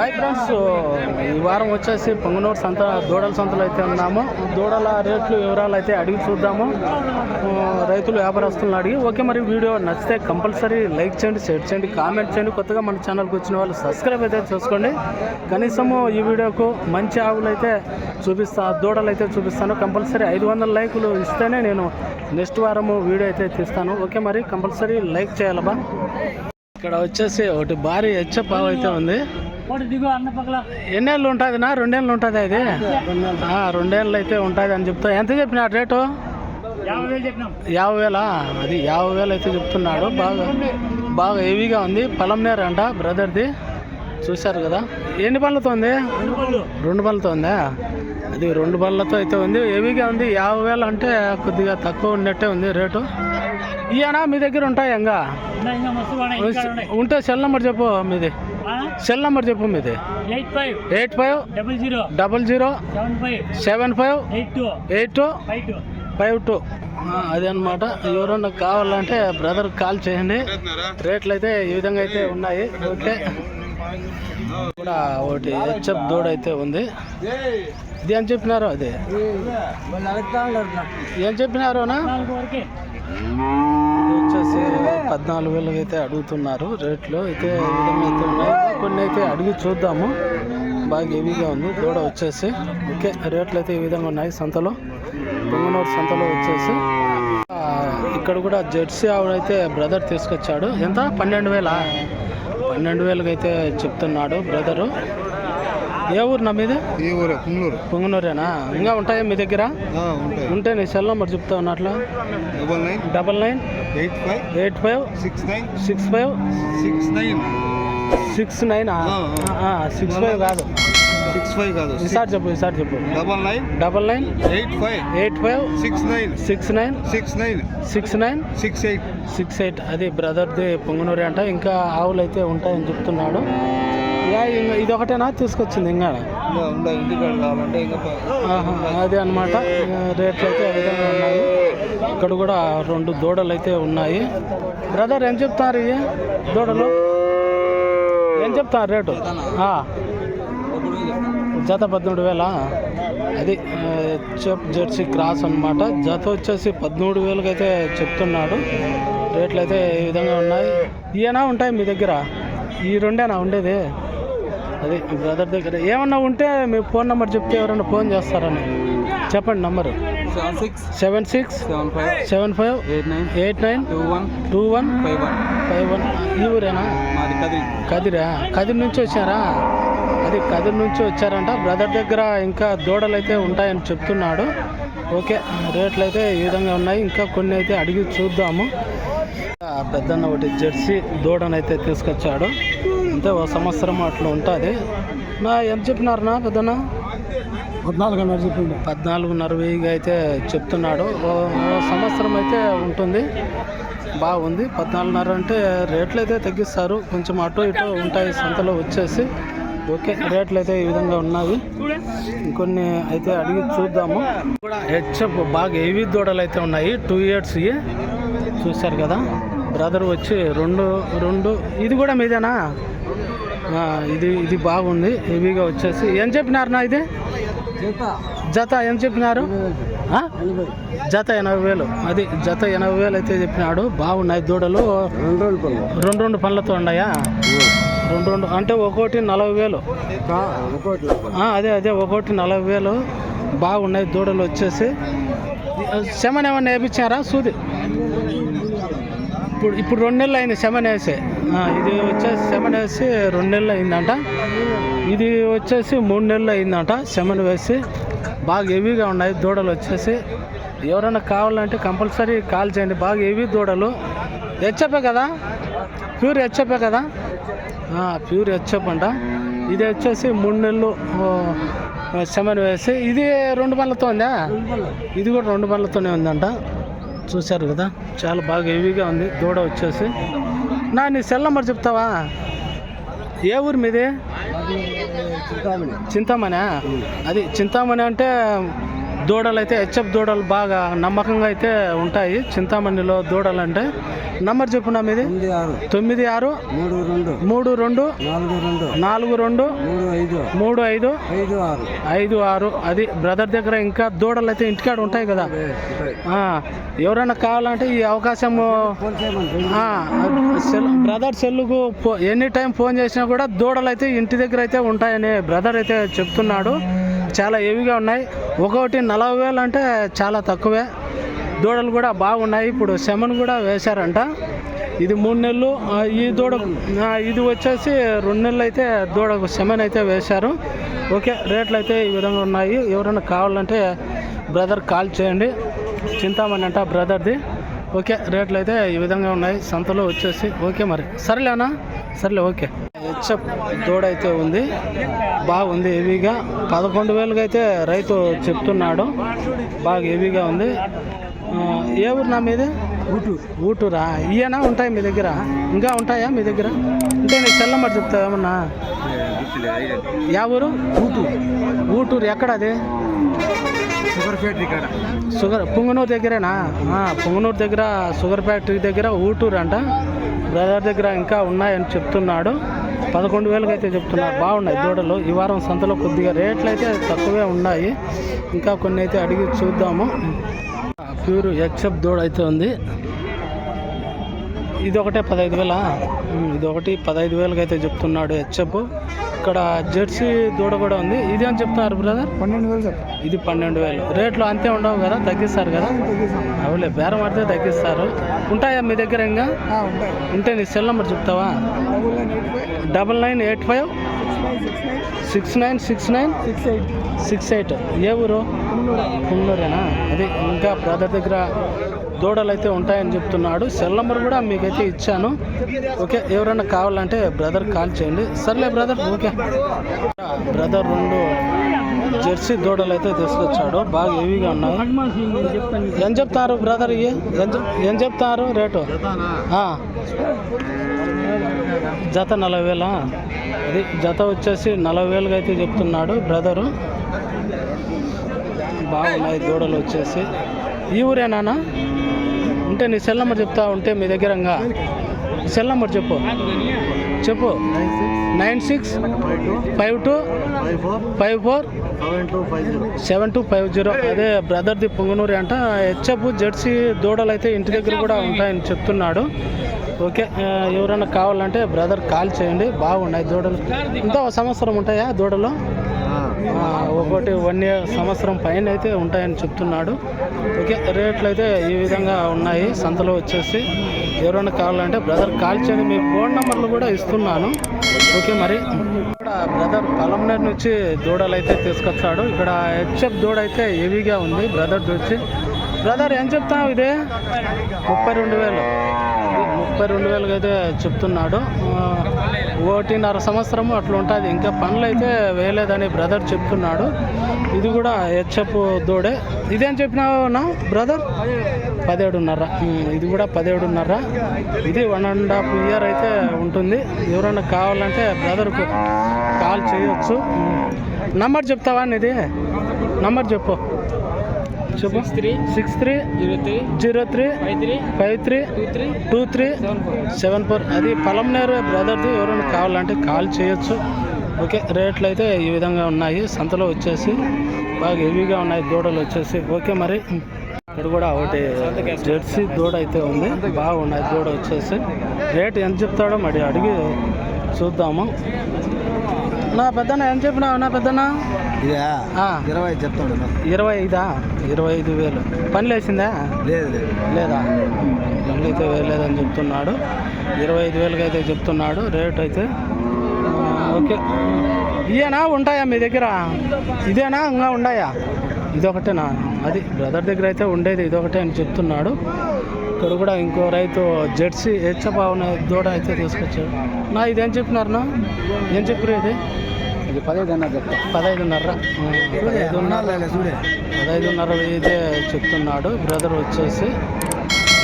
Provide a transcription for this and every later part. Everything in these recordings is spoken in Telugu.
హాయ్ ఫ్రెండ్స్ ఈ వారం వచ్చేసి పొంగనూరు సంత దూడల సంతలో అయితే ఉన్నాము. దూడల రేట్లు వివరాలు అయితే అడిగి చూద్దాము. రైతులు వ్యాపారస్తులను అడిగి. ఓకే మరి వీడియో నచ్చితే కంపల్సరీ లైక్ చేయండి షేర్ చేయండి కామెంట్ చేయండి. కొత్తగా మన ఛానల్కి వచ్చిన వాళ్ళు సబ్స్క్రైబ్ అయితే చేసుకోండి. కనీసము ఈ వీడియోకు మంచి ఆవులు అయితే చూపిస్తా దూడలు అయితే చూపిస్తాను. కంపల్సరీ ఐదు వందల లైకులు ఇస్తేనే నేను నెక్స్ట్ వారము వీడియో అయితే తీస్తాను. ఓకే మరి కంపల్సరీ లైక్ చేయాలబా ఇక్కడ వచ్చేసి ఒకటి భారీ హెచ్చ పావు అయితే ఉంది. ఎన్నేళ్ళు ఉంటుంది నా రెండేళ్ళు ఉంటుంది అది రెండేళ్ళు. అయితే ఉంటుంది అని చెప్తా. ఎంత చెప్పినా రేటు? యాభై వేలు చెప్పినాం. యాభై వేలా? అది యాభై వేలు అయితే చెప్తున్నాడు. బాగా బాగా హెవీగా ఉంది. పొలంనేరు అంట బ్రదర్ది. చూశారు కదా. ఎన్ని పళ్ళతో ఉంది? రెండు పళ్ళతో ఉందా? అది రెండు పళ్ళతో అయితే ఉంది. హెవీగా ఉంది. యాభై వేలు అంటే కొద్దిగా తక్కువ ఉన్నట్టే ఉంది రేటు. ఇయనా మీ దగ్గర ఉంటాయి ఇంకా. ఉంటే సెల్ నెంబర్ చెప్పు మీది. ఆ? సెల్ నెంబర్ చెప్పు మీది. Eight five. Eight five. Double zero. Double zero. Seven five. Seven five. Eight two. Eight two. Five two. Five two. అదే అనమాట ఎవరన్నా కావాలంటే బ్రదర్ కాల్ చేయండి. రేట్లు అయితే ఈ విధంగా అయితే ఉన్నాయి. ఓకే. కూడా ఒకటి హెచ్ఎఫ్ దూడ అయితే ఉంది. ఇది ఏం చెప్పినారు అది? ఏం చెప్పినారు వచ్చేసి పద్నాలుగు వేలకి అయితే అడుగుతున్నారు రేట్లు. అయితే ఈ విధంగా అయితే ఉన్నాయి. కొన్ని అయితే అడిగి చూద్దాము. బాగా హెవీగా ఉంది. దూడ వచ్చేసి ఓకే రేట్లు అయితే ఈ విధంగా ఉన్నాయి. సంతలో పొంగనూరు సంతలో వచ్చేసి. ఇక్కడ కూడా జెర్సీ ఆవిడైతే బ్రదర్ తీసుకొచ్చాడు. ఎంత? పన్నెండు వేల? పన్నెండు వేలకు అయితే చెప్తున్నాడు బ్రదరు. ఏ ఊరు నా మీద? ఈ ఊరే? కుమ్మూరు పొంగనూరేనా? ఇంకా ఉంటాయా మీ దగ్గర? ఉంటాయి. ఉంటే నీ సెల్ నెంబర్ చెప్తా ఉన్నట్లు. Double nine. Double nine. Eight five. Eight five. Six nine. Six five. Six nine. Six nine? ఆ, సిక్స్ ఫైవ్ కాదు. సిక్స్ ఫైవ్ కాదు. ఈసారి చెప్పు ఈసారి చెప్పు. Double nine double nine eight five eight five six nine six nine six nine six nine six eight six eight. అది బ్రదర్ది పొంగనూరి అంట. ఇంకా ఆవులు అయితే ఉంటాయని చెప్తున్నాడు. ఇది ఒకటేనా తీసుకొచ్చింది ఇంకా అదే అనమాట రేట్లు అయితే విధంగా ఉన్నాయి. ఇక్కడ కూడా రెండు దూడలు అయితే ఉన్నాయి. బ్రదర్ ఏం చెప్తారు ఇవి దూడలు? ఏం చెప్తారు రేటు. జత పదమూడు వేల. అది చెప్ జెర్సీ క్రాస్ అన్నమాట. జత వచ్చేసి పదమూడు వేలకి అయితే చెప్తున్నాడు. రేట్లు అయితే ఈ విధంగా ఉన్నాయి. ఇవేనా ఉంటాయి మీ దగ్గర? ఈ రెండేనా ఉండేది? అది బ్రదర్ దగ్గర. ఏమన్నా ఉంటే మీ ఫోన్ నెంబర్ చెప్తే ఎవరైనా ఫోన్ చేస్తారని. చెప్పండి number. Seven six. Seven six. Seven five. Seven five. Eight nine. Eight nine. Two one. Two one. Five one. Five one. ఈ ఊరేనా? కదిరా? కదిరి నుంచి వచ్చారా? అది కదిరి నుంచి వచ్చారంట. బ్రదర్ దగ్గర ఇంకా దూడలు అయితే ఉంటాయని చెప్తున్నాడు. ఓకే రేట్లు అయితే ఈ విధంగా ఉన్నాయి. ఇంకా కొన్ని అయితే అడిగి చూద్దాము. పెద్దన్న ఒకటి జెర్సీ దూడనైతే తీసుకొచ్చాడు. అంటే ఓ సంవత్సరం అట్లా ఉంటుంది. నా ఎంత చెప్పినారు నా పెద్దన్న? పద్నాలుగున్నర చెప్పిండు. పద్నాలుగున్నర వెయ్యిగా అయితే చెప్తున్నాడు. ఓ సంవత్సరం అయితే ఉంటుంది. బాగుంది. పద్నాలుగున్నర అంటే రేట్లు అయితే తగ్గిస్తారు. కొంచెం అటు ఇటు ఉంటాయి సంతలో వచ్చేసి. ఓకే రేట్లు అయితే ఈ విధంగా ఉన్నాయి ఇంకొన్ని అయితే అడిగి చూద్దాము. కూడా హెచ్ఎఫ్ బాగా హెవీ దూడలు అయితే ఉన్నాయి టూ ఇయర్స్ చూశారు కదా బ్రదర్ వచ్చి రెండు రెండు ఇది కూడా మీదేనా? ఇది ఇది బాగుంది హెవీగా వచ్చేసి. ఏం చెప్పినారు నా ఇది? జత ఏం చెప్పినారు? జత ఎనభై వేలు. అది జత ఎనభై వేలు అయితే చెప్పినాడు. బాగున్నాయి దూడలు. రెండు రెండు రెండు పళ్ళతో ఉన్నాయా? రెండు రెండు అంటే ఒక్కోటి నలభై వేలు. ఒకటి. అదే అదే ఒక్కోటి నలభై వేలు. బాగున్నాయి దూడలు వచ్చేసి. శమన్ ఏమన్నా వేయించారా సూది? ఇప్పుడు ఇప్పుడు రెండు నెలలు అయింది శమన్ వేసి. ఇది వచ్చేసి శమన్ వేసి రెండు నెలలు అయిందంట. ఇది వచ్చేసి మూడు నెలలు అయిందంట శమన్ వేసి. బాగా హెవీగా ఉన్నాయి దూడలు వచ్చేసి. ఎవరైనా కావాలంటే కంపల్సరీ కాల్ చేయండి. బాగా హెవీ దూడలు. హెచ్చపే కదా? ప్యూర్ హెచ్చపే కదా? ప్యూర్ హెచ్చప్ అంట. ఇది వచ్చేసి మూడు నెలలు ఓ, శమన్ వేసి ఇది రెండు పళ్ళతో ఉందా? ఇది కూడా రెండు పళ్ళతోనే ఉందంట. చూశారు కదా చాలా బాగా హెవీగా ఉంది దూడ వచ్చేసి. నా నీ సెల్ నెంబర్ చెప్తావా? ఏ ఊరు మీది? చింతామణి. అది చింతామణి అంటే దూడలు అయితే హెచ్ఎఫ్ దూడలు బాగా నమ్మకంగా అయితే ఉంటాయి. చింతామణిలో దూడలు అంటే నంబర్ చెప్పు నా మీది? తొమ్మిది ఆరు. మూడు రెండు. నాలుగు రెండు. మూడు ఐదు. ఐదు. ఆరు. అది బ్రదర్ దగ్గర ఇంకా దూడలు అయితే ఇంటికాడ ఉంటాయి కదా. ఎవరైనా కావాలంటే ఈ అవకాశం బ్రదర్ సెల్లుకు ఎనీ టైం ఫోన్ చేసినా కూడా దూడలు అయితే ఇంటి దగ్గర అయితే ఉంటాయని బ్రదర్ అయితే చెప్తున్నాడు. చాలా హెవీగా ఉన్నాయి. ఒకటి నలభై వేలు అంటే చాలా తక్కువే. దూడలు కూడా బాగున్నాయి. ఇప్పుడు సెమన్ కూడా వేశారంట. ఇది మూడు నెలలు. ఈ దూడ ఇది వచ్చేసి రెండు నెలలు అయితే దూడకు సెమన్ అయితే వేశారు. ఓకే రేట్లు అయితే ఈ విధంగా ఉన్నాయి. ఎవరైనా కావాలంటే బ్రదర్ కాల్ చేయండి. చింతామణి అంట బ్రదర్ది. ఓకే రేట్లు అయితే ఈ విధంగా ఉన్నాయి. సంతలో వచ్చేసి ఓకే మరి. సరేలేనా సర్లే ఓకే. హెచ్ఎఫ్ దూడ అయితే ఉంది బాగుంది హెవీగా. పదకొండు వేలుగా అయితే రైతు చెప్తున్నాడు. బాగా హెవీగా ఉంది. ఏ ఊరు నా మీది? ఊటూరు. ఊటూరా? ఇయేనా ఉంటాయి మీ దగ్గర? ఇంకా ఉంటాయా మీ దగ్గర? అంటే నీకు చెల్లమ్మటి చెప్తావు ఏమన్నా? యా ఊరు? ఊటూరు. ఊటూరు. ఎక్కడ అది? షుగర్ ఫ్యాక్టరీ కాడ. షుగర్ పుంగనూరు దగ్గరేనా? పుంగనూరు దగ్గర షుగర్ ఫ్యాక్టరీ దగ్గర ఊటూరు అంట. బ్రదర్ దగ్గర ఇంకా ఉన్నాయని చెప్తున్నాడు. పదకొండు వేలకు అయితే చెప్తున్నారు. బాగున్నాయి దూడలు. ఈ వారం సంతలో కొద్దిగా రేట్లు అయితే తక్కువే ఉన్నాయి. ఇంకా కొన్ని అయితే అడిగి చూద్దాము. ప్యూర్ ఎక్సెప్ట్ దూడ అయితే ఉంది. ఇది ఒకటే పదహైదు వేలా? ఇది ఒకటి పదహైదు వేలకు అయితే చెప్తున్నాడు హెచ్ఎఫ్. ఇక్కడ జెర్సీ దూడ కూడా ఉంది. ఇది అని చెప్తున్నారు బ్రదర్? పన్నెండు వేలు చెప్పు ఇది పన్నెండు వేలు. రేట్లు అంతే ఉండవు కదా? తగ్గిస్తారు కదా? అవులే బేరం ఆడితే తగ్గిస్తారు. ఉంటాయా మీ దగ్గర ఇంకా? ఉంటాయి. ఉంటే నీ సెల్ నెంబర్ చెప్తావా? Double nine eight five. Six nine six nine. Six eight. Six eight. ఏ ఊరు? పుల్లూరేనా? అది ఇంకా బ్రదర్ దగ్గర దూడలు అయితే ఉంటాయని చెప్తున్నాడు. సెల్ నెంబర్ కూడా మీకైతే ఇచ్చాను. ఓకే ఎవరైనా కావాలంటే బ్రదర్ కాల్ చేయండి. సర్లే బ్రదర్ ఓకే. బ్రదర్ రెండు జెర్సీ దూడలు అయితే తీసుకొచ్చాడు. బాగా హెవీగా ఉన్నాయి. ఏం చెప్తారు బ్రదర్ ఏం ఏం చెప్తారు రేటు? జత నలభై వేల? అది జత వచ్చేసి నలభై వేలుగా అయితే చెప్తున్నాడు బ్రదరు. బాగున్నాయి దూడలు వచ్చేసి. ఈ ఊరేనా ఉంటే నీ సెల్ నెంబర్ చెప్తా ఉంటే మీ దగ్గర సెల్ నెంబర్ చెప్పు. చెప్పు. Nine six five two five four seven two five zero. అదే బ్రదర్ది పొంగనూరి అంట. హెచ్ఎఫ్ జెర్సీ దూడలు అయితే ఇంటి దగ్గర కూడా ఉంటాయని చెప్తున్నాడు. ఓకే ఎవరైనా కావాలంటే బ్రదర్ కాల్ చేయండి. బాగున్నాయి దూడలు. ఇంత సంవత్సరం ఉంటాయా దూడలు? ఒకటి వన్ ఇయర్ సంవత్సరం పైన అయితే ఉంటాయని చెప్తున్నాడు. ఓకే రేట్లు అయితే ఈ విధంగా ఉన్నాయి. సంతలో వచ్చేసి ఎవరైనా కావాలంటే బ్రదర్ కాల్ చేయండి. మీ ఫోన్ నెంబర్లు కూడా ఇస్తున్నాను. ఓకే మరి. ఇక్కడ బ్రదర్ పలంనేరు నుంచి దూడలు అయితే తీసుకొచ్చాడు ఇక్కడ హెచ్ఎఫ్ దూడ అయితే హెవీగా ఉంది. బ్రదర్ వచ్చి బ్రదర్ ఏం చెప్తావు ఇదే? ముప్పై రెండు వేలు. ముప్పై రెండు వేలుగా అయితే చెప్తున్నాడు. ఒకటిన్నర సంవత్సరము అట్లా ఉంటుంది ఇంకా పనులు అయితే వేయలేదని బ్రదర్ చెప్తున్నాడు. ఇది కూడా హెచ్ఎఫ్ దూడే. ఇదేం చెప్పినావునా బ్రదర్? పదిహేడున్నర. ఇది కూడా పదిహేడున్నర. ఇది వన్ అండ్ హాఫ్ ఇయర్ అయితే ఉంటుంది. ఎవరైనా కావాలంటే బ్రదర్కు కాల్ చేయొచ్చు. నంబర్ చెప్తావా నీది? నంబర్ చెప్పు. చెప్పు. Six three. Zero three. Zero three. Five three. Two three. Seven four. అది పలంనేరు బ్రదర్ది ఎవరైనా కావాలంటే కాల్ చేయొచ్చు. ఓకే రేట్లు అయితే ఈ విధంగా ఉన్నాయి. సంతలో వచ్చేసి బాగా హెవీగా ఉన్నాయి. దూడలు వచ్చేసి. ఓకే మరి. ఇక్కడ కూడా ఒకటి జెర్సీ దూడ అయితే ఉంది. బాగున్నాయి. దూడ వచ్చేసి. రేట్ ఎంత చెప్తాడో మరి అడిగి చూద్దాము. నా పెద్దన ఎంత చెప్పినావు? నా పెద్దన ఇదే? ఇరవై చెప్తాడు ఇరవై ఐదా? ఇరవై ఐదు వేలు. పని లేచిందా? లేదు లేదు. పనులు అయితే వేయలేదని చెప్తున్నాడు. ఇరవై ఐదు వేలకి అయితే చెప్తున్నాడు. రేట్ అయితే ఓకే. ఇదేనా? ఉంటాయా మీ దగ్గర? ఇదేనా? ఇంకా ఉన్నాయా ఇదొకటేనా? అది బ్రదర్ దగ్గర అయితే ఉండేది. ఇదొకటే అని చెప్తున్నాడు. ఇక్కడ కూడా ఇంకో రైతు జెర్సీ హెచ్చబావున దూడ అయితే తీసుకొచ్చాడు. నా ఇదేం చెప్పినారు నా ఏం చెప్పారు ఇది? ఇది పదిహేడు అన్న చెప్తా పదహైదున్నర పదహైదున్నర పదహైదున్నర అయితే చెప్తున్నాడు. బ్రదర్ వచ్చేసి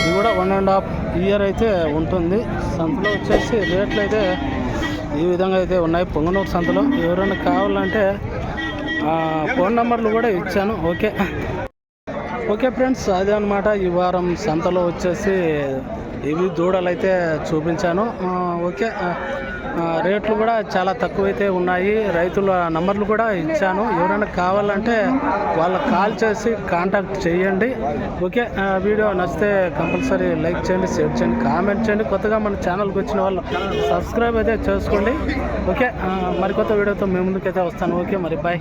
ఇది కూడా వన్ అండ్ హాఫ్ ఇయర్ అయితే ఉంటుంది. సంతలో వచ్చేసి రేట్లు అయితే ఈ విధంగా అయితే ఉన్నాయి. పొంగనూరు సంతలో. ఎవరైనా కావాలంటే ఫోన్ నెంబర్లు కూడా ఇచ్చాను. ఓకే. ఓకే ఫ్రెండ్స్ అదే అనమాట ఈ వారం సంతలో వచ్చేసి ఇవి దూడలు అయితే చూపించాను ఓకే. రేట్లు కూడా చాలా తక్కువైతే ఉన్నాయి. రైతుల నంబర్లు కూడా ఇచ్చాను. ఎవరైనా కావాలంటే వాళ్ళకి కాల్ చేసి కాంటాక్ట్ చేయండి. ఓకే. వీడియో నచ్చితే కంపల్సరీ లైక్ చేయండి షేర్ చేయండి కామెంట్ చేయండి. కొత్తగా మన ఛానల్కి వచ్చిన వాళ్ళు సబ్స్క్రైబ్ అయితే చేసుకోండి. ఓకే. మరికొత్త వీడియోతో మేము ముందుకైతే వస్తాను. ఓకే మరి బాయ్.